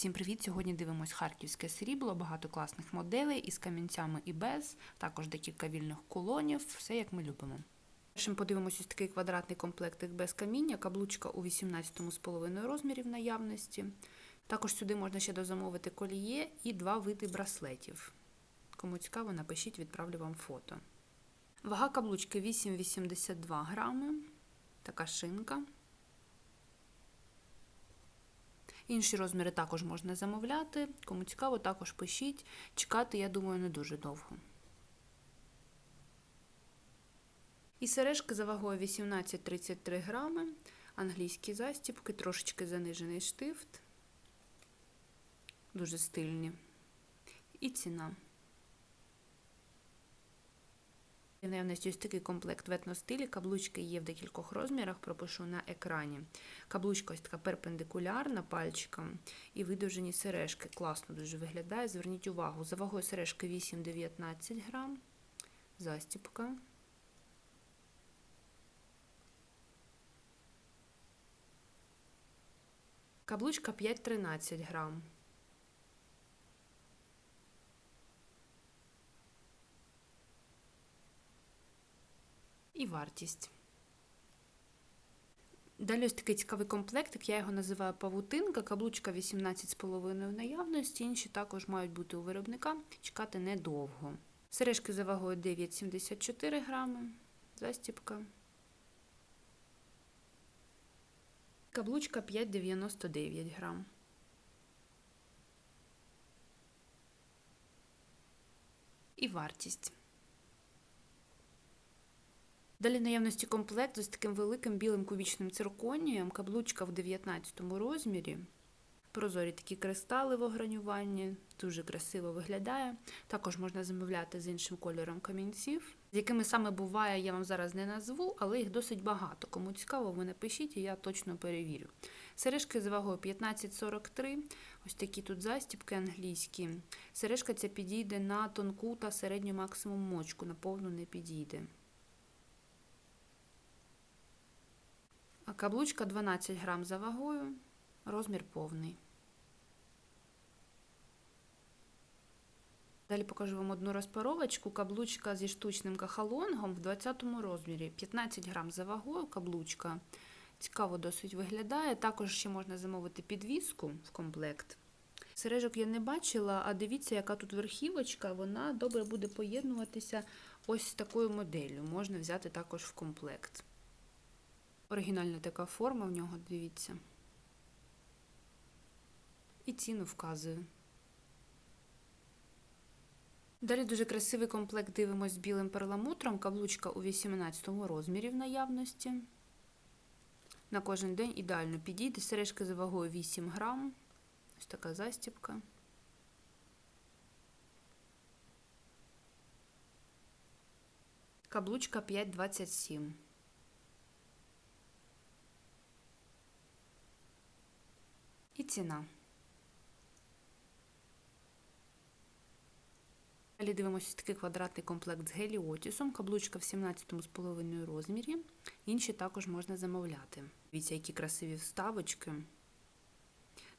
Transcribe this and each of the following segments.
Всім привіт! Сьогодні дивимось харківське срібло, багато класних моделей із камінцями і без, також декілька вільних кулонів, все як ми любимо. Першим подивимось ось такий квадратний комплектик без каміння, каблучка у 18,5 розмірів наявності. Також сюди можна ще дозамовити коліє і два види браслетів. Кому цікаво, напишіть, відправлю вам фото. Вага каблучки 8,82 грами. Така шинка. Інші розміри також можна замовляти. Кому цікаво, також пишіть. Чекати, я думаю, не дуже довго. І сережки за вагою 18-33 грами. Англійські застібки, трошечки занижений штифт. Дуже стильні. І ціна. В наявності ось такий комплект в етностилі. Каблучки є в декількох розмірах, пропишу на екрані. Каблучка ось така перпендикулярна пальчиком і видовжені сережки. Класно дуже виглядає. Зверніть увагу, за вагою сережки 8-19 грам. Застіпка. Каблучка 5-13 грам. І вартість. Далі ось такий цікавий комплектик, я його називаю павутинка, каблучка 18,5 наявності, інші також мають бути у виробника, чекати недовго. Сережки за вагою 9,74 грами, застіпка. Каблучка 5,99 грам. І вартість. Далі наявності комплект з таким великим білим кубічним цирконієм, каблучка в 19 розмірі. Прозорі такі кристали в огранюванні, дуже красиво виглядає. Також можна замовляти з іншим кольором камінців, з якими саме буває, я вам зараз не назву, але їх досить багато. Кому цікаво, ви напишіть, і я точно перевірю. Сережки з вагою 15,43, ось такі тут застібки англійські. Сережка ця підійде на тонку та середню максимум мочку, на повну не підійде. Каблучка 12 грам за вагою, розмір повний. Далі покажу вам одну розпаровочку. Каблучка зі штучним кахалонгом в 20 розмірі. 15 грам за вагою каблучка. Цікаво досить виглядає. Також ще можна замовити підвіску в комплект. Сережок я не бачила, а дивіться, яка тут верхівочка, вона добре буде поєднуватися ось з такою моделлю. Можна взяти також в комплект. Оригінальна така форма в нього, дивіться. І ціну вказую. Далі дуже красивий комплект дивимось з білим перламутром. Каблучка у 18 розмірі в наявності. На кожен день ідеально підійде. Сережки за вагою 8 грам. Ось така застібка. Каблучка 5,27. І ціна. Далі дивимося такий квадратний комплект з геліотісом, каблучка в 17,5 розмірі. Інші також можна замовляти. Дивіться, які красиві вставочки.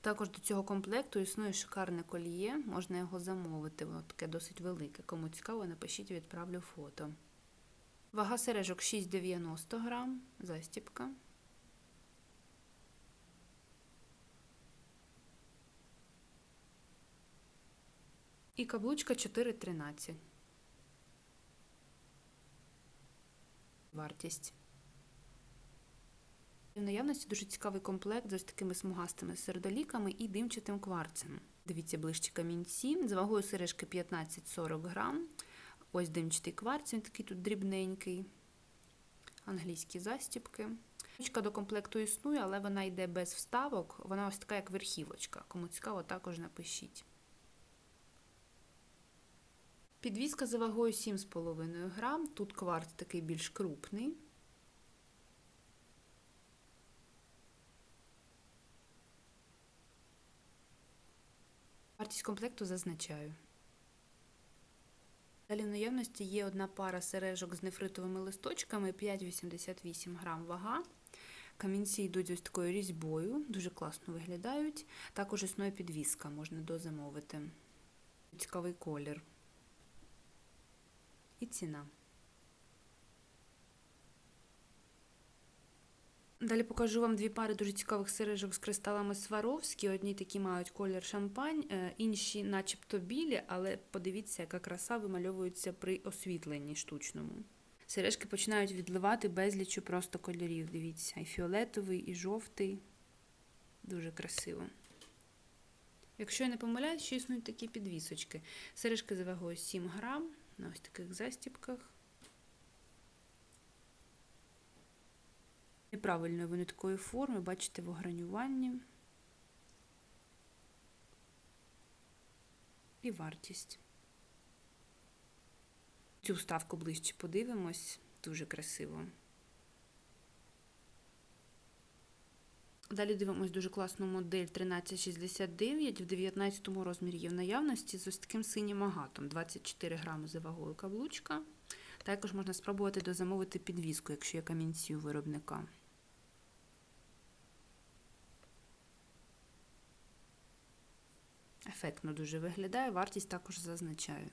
Також до цього комплекту існує шикарне коліє, можна його замовити, воно таке досить велике. Кому цікаво, напишіть, відправлю фото. Вага сережок 6,90 грам, застіпка. І каблучка 4,13. Вартість. В наявності дуже цікавий комплект з ось такими смугастими сердоліками і димчатим кварцем. Дивіться ближче камінці. З вагою сережки 15-40 грам. Ось димчатий кварц, він такий тут дрібненький. Англійські застібки. Ручка до комплекту існує, але вона йде без вставок. Вона ось така, як верхівочка. Кому цікаво, також напишіть. Підвізка за вагою 7,5 грам. Тут кварц такий більш крупний. Вартість комплекту зазначаю. Далі в наявності є одна пара сережок з нефритовими листочками 5,88 грам вага. Камінці йдуть ось такою різьбою, дуже класно виглядають. Також існує підвіска, можна дозамовити. Цікавий колір. І ціна. Далі покажу вам дві пари дуже цікавих сережок з кристалами Сваровські. Одні такі мають колір шампань, е, інші начебто білі, але подивіться, яка краса вимальовується при освітленні штучному. Сережки починають відливати безлічу просто кольорів. Дивіться, і фіолетовий, і жовтий. Дуже красиво. Якщо я не помиляюсь, ще існують такі підвісочки. Сережки за вагою 7 грам на ось таких застіпках. Неправильної вони такої форми, бачите, в огранюванні. І вартість. Цю вставку ближче подивимось, дуже красиво. Далі дивимось дуже класну модель 1369 в 19 розмірі є в наявності з ось таким синім агатом. 24 грами за вагою каблучка. Також можна спробувати дозамовити підвіску, якщо є камінці у виробника. Ефектно дуже виглядає, вартість також зазначаю.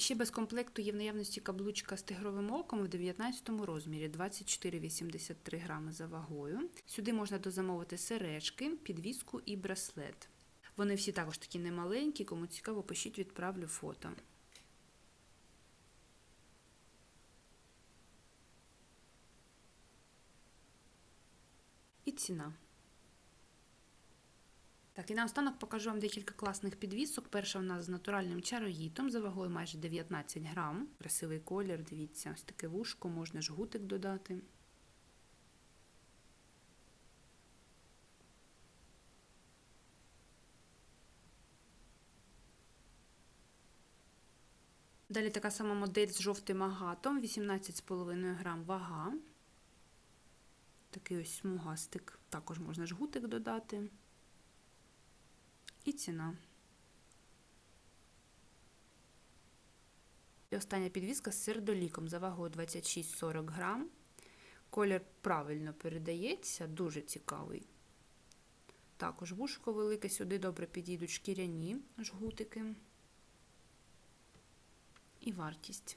Ще без комплекту є в наявності каблучка з тигровим оком в 19 розмірі 24,83 грами за вагою. Сюди можна дозамовити сережки, підвіску і браслет. Вони всі також такі немаленькі, кому цікаво, пишіть, відправлю фото. І ціна. Так, і наостанок покажу вам декілька класних підвісок. Перша у нас з натуральним чароїтом за вагою майже 19 грам. Красивий колір, дивіться, ось таке вушко, можна жгутик додати. Далі така сама модель з жовтим агатом, 18,5 грам вага. Такий ось смугастик. Також можна жгутик додати. І ціна. І остання підвіска з сердоліком за вагою 26-40 грам. Колір правильно передається, дуже цікавий. Також вушко велике, сюди добре підійдуть шкіряні жгутики. І вартість.